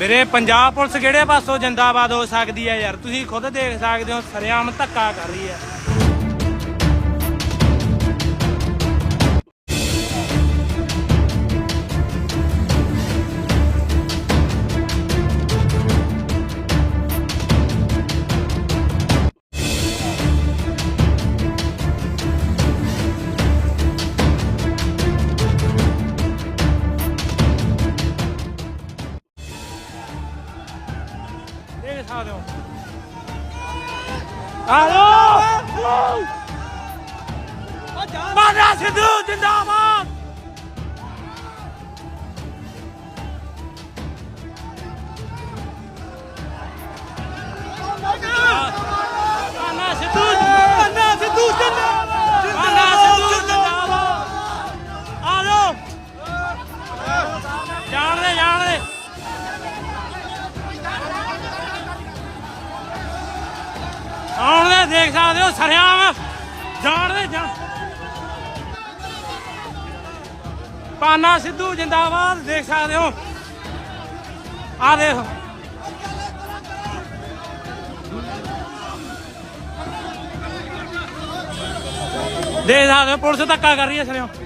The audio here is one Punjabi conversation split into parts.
ਵੀਰੇ, ਪੰਜਾਬ ਪੁਲਿਸ ਕਿਹੜੇ ਪਾਸੋਂ ਜਿੰਦਾਬਾਦ ਹੋ ਸਕਦੀ ਹੈ ਯਾਰ? ਤੁਸੀਂ ਖੁਦ ਦੇਖ ਸਕਦੇ ਹੋ, ਸਰਿਆਮ ਧੱਕਾ ਕਰ ਰਹੀ ਹੈ। ਦੇਖ ਹੋ ਆਲੋ ਬਾਣਾ ਸਿੱਧੂ ਜਿੰਦਾਬਾਦ! ਆਉਣ ਦੇਖ ਸਕਦੇ ਹੋ, ਸਰਿਆਮ ਜਾਣ ਦੇ ਜਾਣ ਪਾਨਾ ਸਿੱਧੂ ਜਿੰਦਾਬਾਦ, ਦੇਖ ਸਕਦੇ ਹੋ। ਆ ਦੇਖੋ। ਦੇਖ ਸਕਦੇ ਹੋ, ਪੁਲਿਸ ਧੱਕਾ ਕਰ ਰਹੀ ਹੈ, ਸਰਿਆਮ।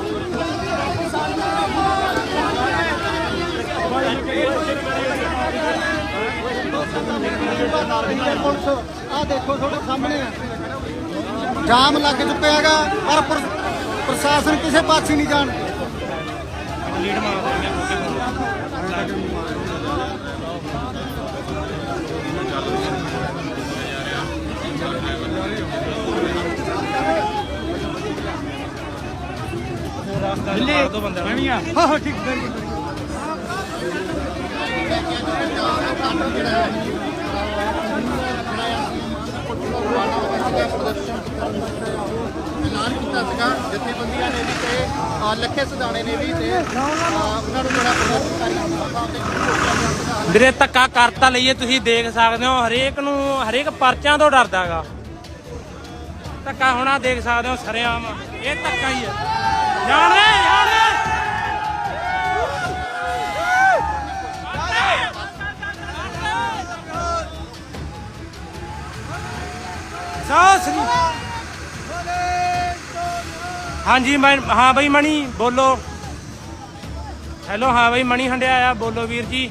ਪੁਲਿਸ ਆ ਦੇਖੋ ਤੁਹਾਡੇ ਸਾਹਮਣੇ ਆ। ਜਾਮ ਲੱਗ ਚੁੱਕਿਆ ਹੈਗਾ ਪਰ ਪ੍ਰ- ਪ੍ਰਸ਼ਾਸਨ ਕਿਸੇ ਪਾਸੇ ਨਹੀਂ ਜਾਣ ਹਾਂ ਹਾਂ ਠੀਕ ਹੈ ਐਲਾਨ ਕੀਤਾ ਸੀਗਾ। ਜਥੇਬੰਦੀਆਂ ਨੇ ਵੀ ਤੇ ਲੱਖੇ ਸਦਾਣੇ ਨੇ ਵੀ ਤੇ ਉਹਨਾਂ ਨੂੰ ਜਿਹੜਾ ਪ੍ਰਦਰਸ਼ਨਕਾਰੀ ਲੋਕਾਂ ਉੱਤੇ ਵੀਰੇ, ਧੱਕਾ ਕਰਤਾ ਲਈਏ, ਤੁਸੀਂ ਦੇਖ ਸਕਦੇ ਹੋ, ਹਰੇਕ ਨੂੰ, ਹਰੇਕ ਪਰਚਾਂ ਤੋਂ ਡਰਦਾਗਾ ਧੱਕਾ ਹੋਣਾ ਦੇਖ ਸਕਦੇ ਹੋ, ਸਰਿਆਮ। ਇਹ ਧੱਕਾ ਹੀ ਹੈ। ਜਾਣ ਦੇ ਜਾਣ ਦੇ ਹਾਂਜੀ, ਮੈਂ ਹਾਂ ਬਈ ਮਣੀ, ਬੋਲੋ। ਹੈਲੋ ਹਾਂ ਬਈ ਮਣੀ ਹੰਡਿਆ ਆ, ਬੋਲੋ ਵੀਰ ਜੀ।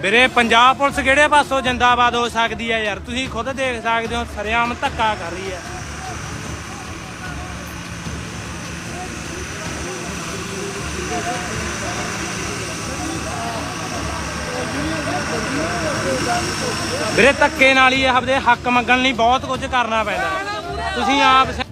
ਵੀਰੇ, ਪੰਜਾਬ ਪੁਲਿਸ ਕਿਹੜੇ ਪਾਸੋਂ ਜਿੰਦਾਬਾਦ ਹੋ ਸਕਦੀ ਹੈ ਯਾਰ? ਤੁਸੀਂ ਖੁਦ ਦੇਖ ਸਕਦੇ ਹੋ, ਸਰਿਆਮ ਧੱਕਾ ਕਰ ਰਹੀ ਹੈ। ਵੀਰੇ, ਧੱਕੇ ਨਾਲ ਹੀ ਆਪਦੇ ਹੱਕ ਮੰਗਣ ਲਈ ਬਹੁਤ ਕੁਝ ਕਰਨਾ ਪੈਂਦਾ। ਤੁਸੀਂ ਆਪ